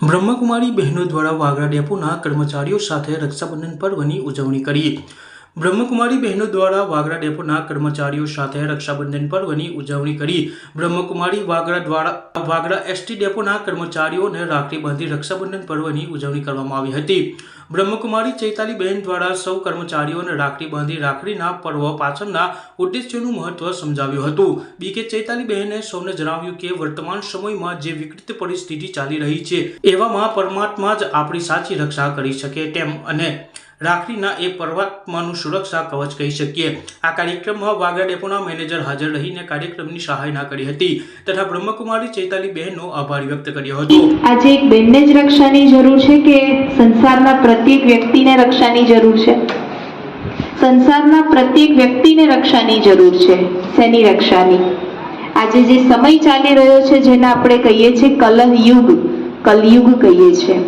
બ્રહ્મકુમારી બહેનો દ્વારા વાગરા ડેપોના કર્મચારીઓ સાથે રક્ષાબંધન પર્વની ઉજવણી કરી. બ્રહ્મકુમારી બહેનો દ્વારા વાગરા ડેપોના કર્મચારીઓ સાથે રક્ષાબંધન પર્વની ઉજવણી કરી. બ્રહ્મકુમારી વાગરા દ્વારા વાગરા એસટી ડેપોના કર્મચારીઓને રાખડી બાંધી રક્ષાબંધન પર્વની ઉજવણી કરવામાં આવી હતી. બ્રહ્મકુમારી ચૈતાલી બહેન દ્વારા સૌ કર્મચારીઓને રાખડી બાંધી રાખડીના પર્વ પાછળના ઉદ્દેશ્યનું મહત્વ સમજાવ્યું હતું. બીકે ચૈતાલી બહેને સૌને જણાવ્યું કે, વર્તમાન સમયમાં જે વિકૃત પરિસ્થિતિ ચાલી રહી છે, એવામાં પરમાત્મા જ આપણી સાચી રક્ષા કરી શકે તેમ અને રાખડીના એ પરમાત્માનું સુરક્ષા કવચ કહી શકીએ. આ કાર્યક્રમમાં વાગરા ડેપોના મેનેજર હાજર રહીને કાર્યક્રમની સહાયના કરી હતી તથા બ્રહ્મકુમારી ચૈતાલી બહેનનો આભાર વ્યક્ત કર્યો હતો. આજે એક બહેનને જ રક્ષાની જરૂર છે કે સંસારના પ્રત્યેક વ્યક્તિને રક્ષાની જરૂર છે? સંસારના પ્રત્યેક વ્યક્તિને રક્ષાની જરૂર છે, શેની રક્ષાની? આજે જે સમય ચાલી રહ્યો છે જેને આપણે કહીએ છીએ કલહયુગ, કલયુગ કહીએ છીએ.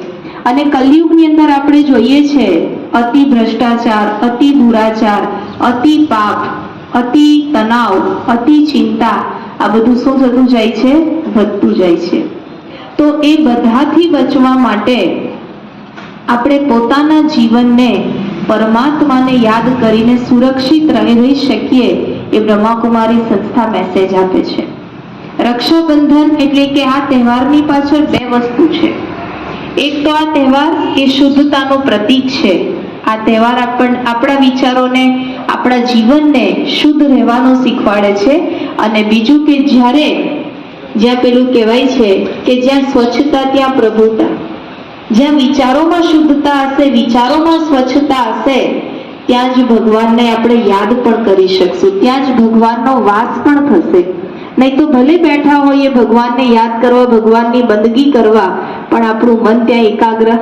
અને કલયુગની અંદર આપણે જોઈએ છે અતિ ભ્રષ્ટાચાર અતિ દુરાચાર અતિ પાપ અતિ તણાવ અતિ ચિંતા આ બધું શું થતું જાય છે? વધતું જાય છે. તો એ બધાથી બચવા માટે આપણે પોતાના જીવનને પરમાત્માને યાદ કરીને સુરક્ષિત રહી શકીએ એ બ્રહ્માકુમારી સંસ્થા મેસેજ આપે છે. રક્ષાબંધન એટલે કે આ તહેવારની પાછળ બે વસ્તુ છે. એક તો આ તહેવાર એ શુદ્ધતાનું પ્રતીક છે. આ તહેવાર આપણ, આપણા વિચારોને, આપણા જીવનને શુદ્ધ રહેવાનું શીખવાડે છે. અને બીજું કે જ્યારે, જ્યાં પેલું કહેવાય છે કે જ્યાં સ્વચ્છતા, ત્યાં પ્રભુતા. જ્યાં વિચારોમાં શુદ્ધતા હશે, વિચારોમાં સ્વચ્છતા હશે, ત્યાં જ ભગવાનને આપણે યાદ પણ કરી શકશું. ત્યાં જ ભગવાનનો વાસ પણ થશે. નહીં તો ભલે બેઠા હોઈએ ભગવાનને યાદ કરવા, ભગવાનની બંદગી કરવા, પણ આપણું મન ત્યાં એકાગ્ર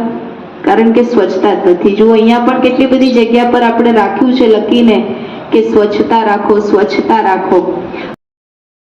કારણ કે સ્વચ્છતા જ નથી. જુઓ, અહીંયા પણ કેટલી બધી જગ્યા પર આપણે રાખ્યું છે લખીને કે સ્વચ્છતા રાખો સ્વચ્છતા રાખો.